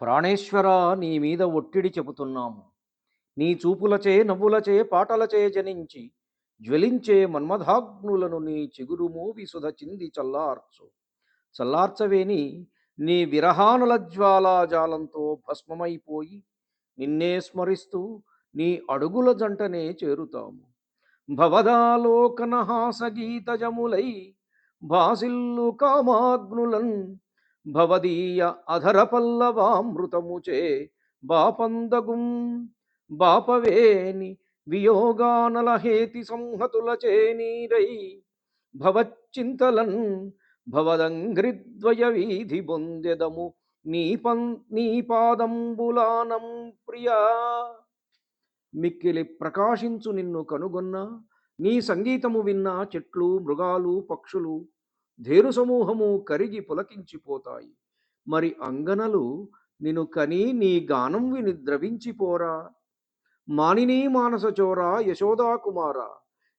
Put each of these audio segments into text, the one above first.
ప్రాణేశ్వర నీ మీద ఒట్టిడి చెబుతున్నాము. నీ చూపులచే నవ్వులచే పాటలచే జనించి జ్వలించే మన్మధాగ్నులను నీ చిగురు మూవి సుధ చింది చల్లార్చు. చల్లార్చవేని నీ విరహానుల జ్వాలాజాలంతో భస్మమైపోయి నిన్నే స్మరిస్తూ నీ అడుగుల జంటనే చేరుతాము. భవదాలోకనహాసగీతజములై భాసిల్లు కామాగ్నులన్ భవదీయ అధర పల్లవామృతముచే బాపందగుం బాపవేని వియోగానల హేతి సంహతులచే నీరై భవచ్చింతలన్ భవదంగ్రిద్వయ వీధి బొందెదము నీపం నీపాదంబులానం ప్రియా మిక్కిలి ప్రకాశించు నిన్ను కనుగొన్న నీ సంగీతము విన్నా చెట్లు మృగాలు పక్షులు ధేను సమూహము కరిగి పులకించిపోతాయి. మరి అంగనలు నిన్ను కని నీ గానం విని ద్రవించిపోరా. మానినీ మానసచోరా యశోదా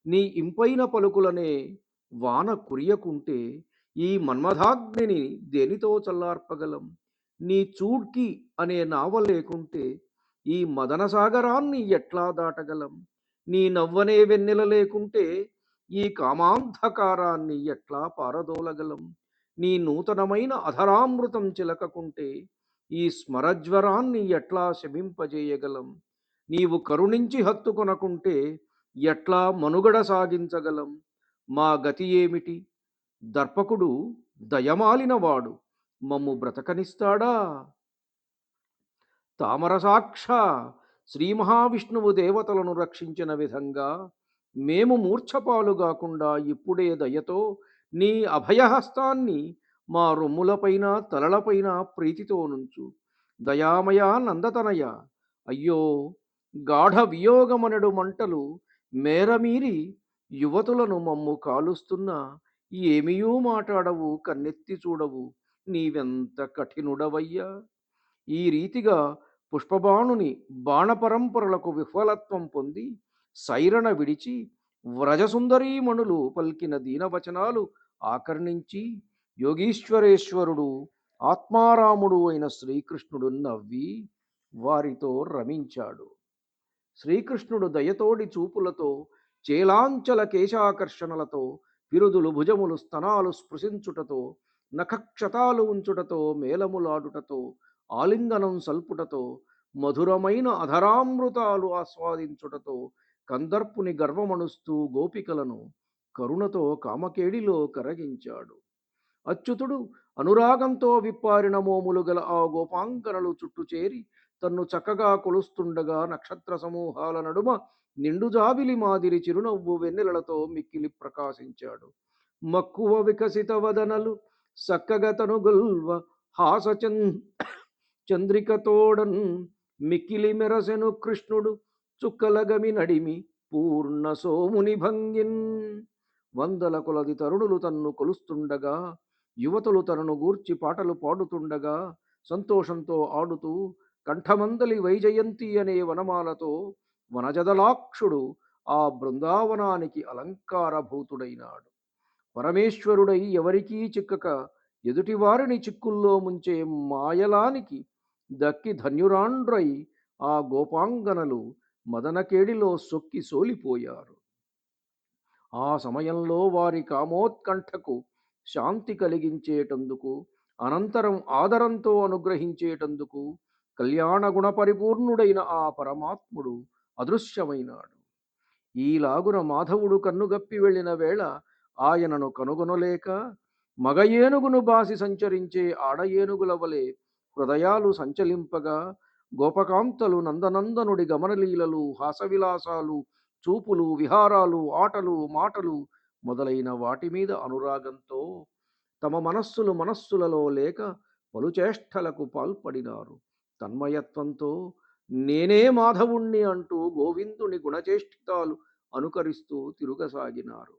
నీ ఇంపైన పలుకులనే వాన కురియకుంటే ఈ మన్మథాగ్నిని దేనితో చల్లార్పగలం? నీ చూడ్కి అనే నావ లేకుంటే ఈ మదన సాగరాన్ని ఎట్లా దాటగలం? నీ నవ్వనే వెన్నెల లేకుంటే ఈ కామాంధకారాన్ని ఎట్లా పారదోలగలం? నీ నూతనమైన అధరామృతం చిలకకుంటే ఈ స్మరజ్వరాన్ని ఎట్లా శమింపజేయగలం? నీవు కరుణించి హత్తుకొనకుంటే ఎట్లా మనుగడ సాగించగలం? మా గతి ఏమిటి? దర్పకుడు దయమాలినవాడు మమ్ము బ్రతకనిస్తాడా? తామరసాక్ష శ్రీ మహావిష్ణువు దేవతలను రక్షించిన విధంగా మేము మూర్ఛపాలు కాకుండా ఇప్పుడే దయతో నీ అభయహస్తాన్ని మా రొమ్ములపైన తలలపైన ప్రీతితో నుంచు. దయామయ నందతనయ. అయ్యో! గాఢ వియోగమనడు మంటలు మేరమీరి యువతులను మమ్ము కాలుస్తున్న ఏమీయూ మాట్లాడవు కన్నెత్తి చూడవు నీవెంత కఠినుడవయ్యా? ఈ రీతిగా పుష్పబాణుని బాణపరంపరలకు విఫలత్వం పొంది సైరణ విడిచి వ్రజసుందరీమణులు పలికిన దీనవచనాలు ఆకర్ణించి యోగీశ్వరేశ్వరుడు ఆత్మారాముడు అయిన శ్రీకృష్ణుడు నవ్వి వారితో రమించాడు. శ్రీకృష్ణుడు దయతోడి చూపులతో చేలాంచల కేశాకర్షణలతో పిరుదులు భుజములు స్తనాలు స్పృశించుటతో నఖక్షతాలు ఉంచుటతో మేలములాడుటతో ఆలింగనం సల్పుటతో మధురమైన అధరామృతాలు ఆస్వాదించుటతో కందర్పుని గర్వమణుస్తూ గోపికలను కరుణతో కామకేడిలో కరగించాడు. అచ్యుతుడు అనురాగంతో విప్పారిన మోములు గల ఆ గోపాంకనలు చుట్టూ చేరి తన్ను చక్కగా కొలుస్తుండగా నక్షత్ర సమూహాల నడుమ నిండు జాబిలి మాదిరి చిరునవ్వు వెన్నెలలతో మిక్కిలి ప్రకాశించాడు. మక్కువ వికసిత వదనలు సక్కగతను గొల్వ హాసచన్ చంద్రికతోడన్ మిక్కిలి మెరసెను కృష్ణుడు చుక్కలగమి నడిమి పూర్ణ సోముని భంగిన్. వందల కొలది తరుణులు తన్ను కొలుస్తుండగా యువతులు తనను గూర్చి పాటలు పాడుతుండగా సంతోషంతో ఆడుతూ కంఠమందలి వైజయంతి అనే వనమాలతో వనజదలాక్షుడు ఆ బృందావనానికి అలంకారభూతుడైనాడు. పరమేశ్వరుడై ఎవరికీ చిక్కక ఎదుటివారిని చిక్కుల్లో ముంచే మాయలానికి దక్కి ధన్యురాండ్రై ఆ గోపాంగనలు మదనకేడిలో సొక్కి సోలిపోయారు. ఆ సమయంలో వారి కామోత్కంఠకు శాంతి కలిగించేటందుకు అనంతరం ఆదరంతో అనుగ్రహించేటందుకు కళ్యాణ గుణ పరిపూర్ణుడైన ఆ పరమాత్ముడు అదృశ్యమైనాడు. ఈలాగున మాధవుడు కన్నుగప్పి వెళ్ళిన వేళ ఆయనను కనుగొనలేక మగ ఏనుగును బాసి సంచరించే ఆడ ఏనుగుల వలె హృదయాలు సంచలింపగా గోపకాంతలు నందనందనుడి గమనలీలలు హాసవిలాసాలు చూపులు విహారాలు ఆటలు మాటలు మొదలైన వాటి మీద అనురాగంతో తమ మనస్సులు మనస్సులలో లేక పలుచేష్టలకు పాల్పడినారు. తన్మయత్వంతో నేనే మాధవుణ్ణి అంటూ గోవిందుని గుణచేష్టితాలు అనుకరిస్తూ తిరుగసాగినారు.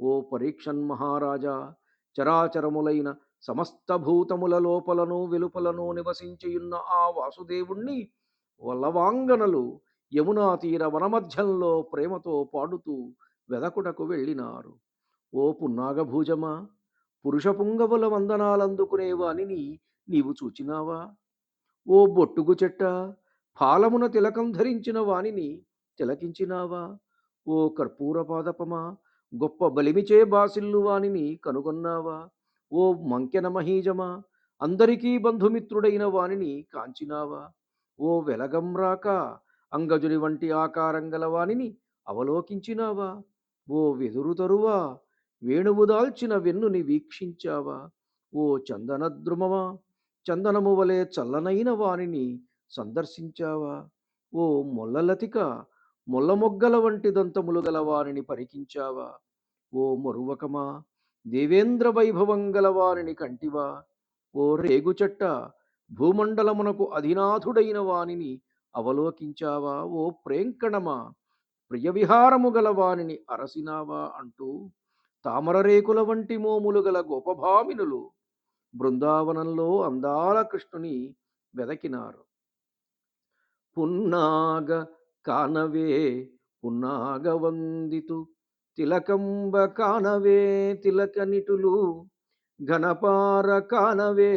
ఓ పరీక్షన్ మహారాజా చరాచరములైన సమస్త భూతముల లోపలను వెలుపలను నివసించియున్న ఆ వాసుదేవుణ్ణి వల్లవాంగనలు యమునా తీర వనమధ్యంలో ప్రేమతో పాడుతూ వెదకుటకు వెళ్ళినారు. ఓ పున్నాగభూజమా పురుష పుంగవుల వందనాలందుకునే వానిని నీవు చూచినావా? ఓ బొట్టుగు చెట్ట ఫాలమున తిలకం ధరించిన వానిని తిలకించినావా? ఓ కర్పూర పాదపమా గొప్ప బలిమిచే బాసిల్లు వానిని కనుగొన్నావా? ఓ మంకెన మహీజమా అందరికీ బంధుమిత్రుడైన వానిని కాంచినావా? ఓ వెలగమ్రాక అంగజుని వంటి ఆకారం గల వానిని అవలోకించినావా? ఓ వెదురు తరువా వేణువు దాల్చిన వెన్నుని వీక్షించావా? ఓ చందనద్రుమమా చందనము వలె చల్లనైన వానిని సందర్శించావా? ఓ మొల్లలతిక మొల్లమొగ్గల వంటి దంతములు గల వారిని పరికించావా? ఓ మరువకమా దేవేంద్ర వైభవం గలవారిని కంటివా? ఓ రేగుచట్ట భూమండలమునకు అధినాథుడైన వానిని అవలోకించావా? ఓ ప్రేంకణమా? ప్రియవిహారము గల వానిని అరసినావా అంటూ తామరరేకుల వంటి మోములు గల గోపభామినులు బృందావనంలో అందాల కృష్ణుని వెదకినారు. పున్నాగ కానవే పున్నాగ వందితు తిలకంబ కానవే తిలకనిటులు ఘనపార కానవే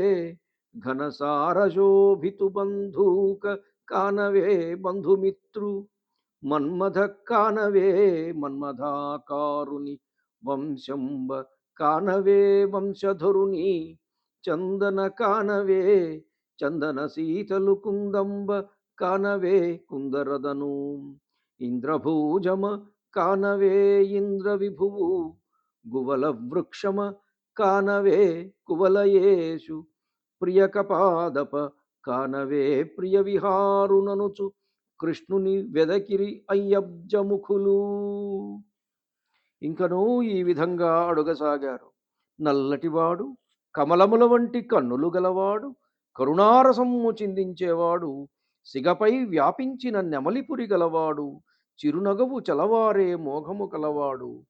ఘనసార శోభితు బంధూక కానవే బంధుమిత్రు మన్మథ కానవే మన్మథాకారుని వంశంబ కానవే వంశధరుని చందన కానవే చందన సీతలు కుందంబ కానవే కుందరదను ఇంద్రభూజమ కానవే ఇంద్ర విభువు గువల వృక్షమ కానవే కువలయేషు ప్రియకపాదప కానవే ప్రియ విహారుననుచు కృష్ణుని వెదకిరి అయ్యబ్జముఖులు. ఇంకనూ ఈ విధంగా అడుగసాగారు. నల్లటివాడు కమలముల వంటి కన్నులు గలవాడు కరుణారసము చిందించేవాడు సిగపై వ్యాపించిన నెమలిపురి గలవాడు చిరునగవు చలవారే మోహము కలవాడు.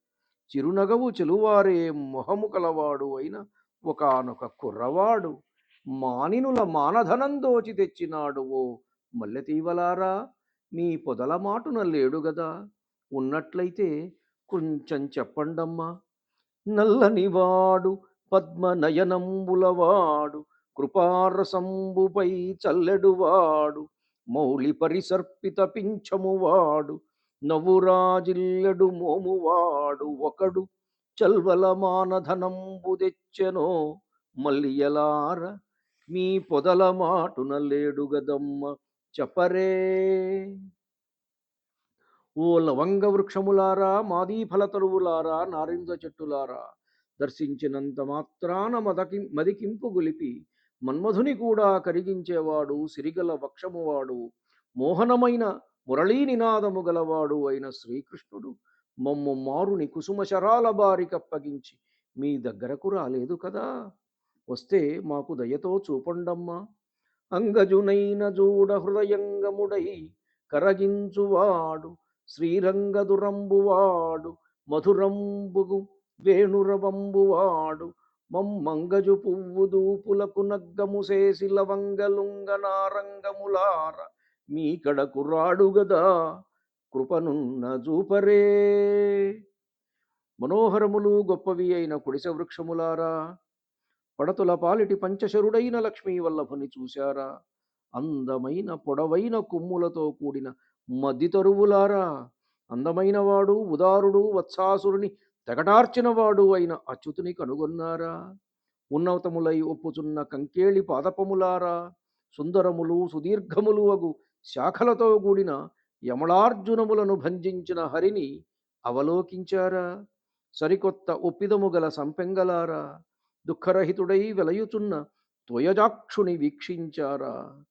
చిరునగవు చెలువారే మొహము కలవాడు అయిన ఒకనొక కుర్రవాడు మానినుల మానధనం దోచి తెచ్చినాడు ఓ మల్లెతీవలారా మీ పొదల మాటున లేడు గదా. ఉన్నట్లయితే కొంచెం చెప్పండమ్మా. నల్లనివాడు పద్మనయనంబులవాడు కృపారసంబుపై చల్లెడువాడు మౌళి పరిసర్పిత పింఛమువాడు నవ్వురాజిల్లెడు మోమువాడు ఒకడు చల్వల మానధనంబు తెచ్చెనో మల్లియలార మీ పొదల మాటున లేడు గదమ్మ చెప్పరే. ఓ లవంగ వృక్షములారా మాదీ ఫలతరువులారా నారింజ చెట్టులారా దర్శించినంత మాత్రాన మదకి మదికింపు గొలిపి మన్మధుని కూడా కరిగించేవాడు సిరిగల వక్షమువాడు మోహనమైన మురళీ నినాదము గలవాడు అయిన శ్రీకృష్ణుడు మమ్ము మారుని కుసుమశరాల బారికప్పగించి మీ దగ్గరకు రాలేదు కదా. వస్తే మాకు దయతో చూపండమ్మా. అంగజునైన జూడ హృదయంగముడై కరగించువాడు శ్రీరంగదురంబువాడు మధురంబుగు వేణురవంబువాడు మమ్మంగజు పువ్వు దూపులకు నగ్గము చేసి లవంగలుంగ నారంగములార మీ కడకు రాడు గదా! కృపనున్న జూపరే! మనోహరములు గొప్పవి అయిన కుడిసె వృక్షములారా! పడతుల పాలిటి పంచశరుడైన లక్ష్మీ వల్లభుని చూశారా! అందమైన పొడవైన కొమ్ములతో కూడిన మదితరువులారా అందమైన వాడు ఉదారుడు వత్సాసురుని తెగటార్చినవాడు అయిన అచ్యుతుని కనుగొన్నారా! ఉన్నతములై ఒప్పుచున్న కంకేళి పాదపములారా! సుందరములు సుదీర్ఘములు అగు శాఖలతో కూడిన యమళార్జునములను భంజించిన హరిని అవలోకించారా? సరికొత్త ఒప్పిదము గల సంపెంగలారా? దుఃఖరహితుడై వెలయుచున్న త్వయజాక్షుని వీక్షించారా?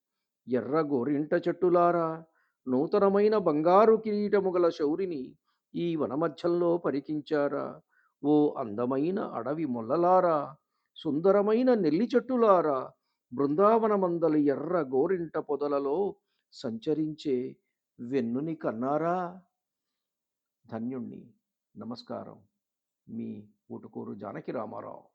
ఎర్ర గోరింట చెట్టులారా? నూతనమైన బంగారు కిరీటము గల శౌరిని ఈ వనమధ్యంలో పరికించారా? ఓ అందమైన అడవి మొల్లలారా? సుందరమైన నెల్లి చెట్టులారా? బృందావనమందలి ఎర్ర గోరింట పొదలలో సంచరించే వెన్నుని కన్నారా? ధన్యుణ్ణి. నమస్కారం. మీ ఊటుకూరు జానకి రామారావు.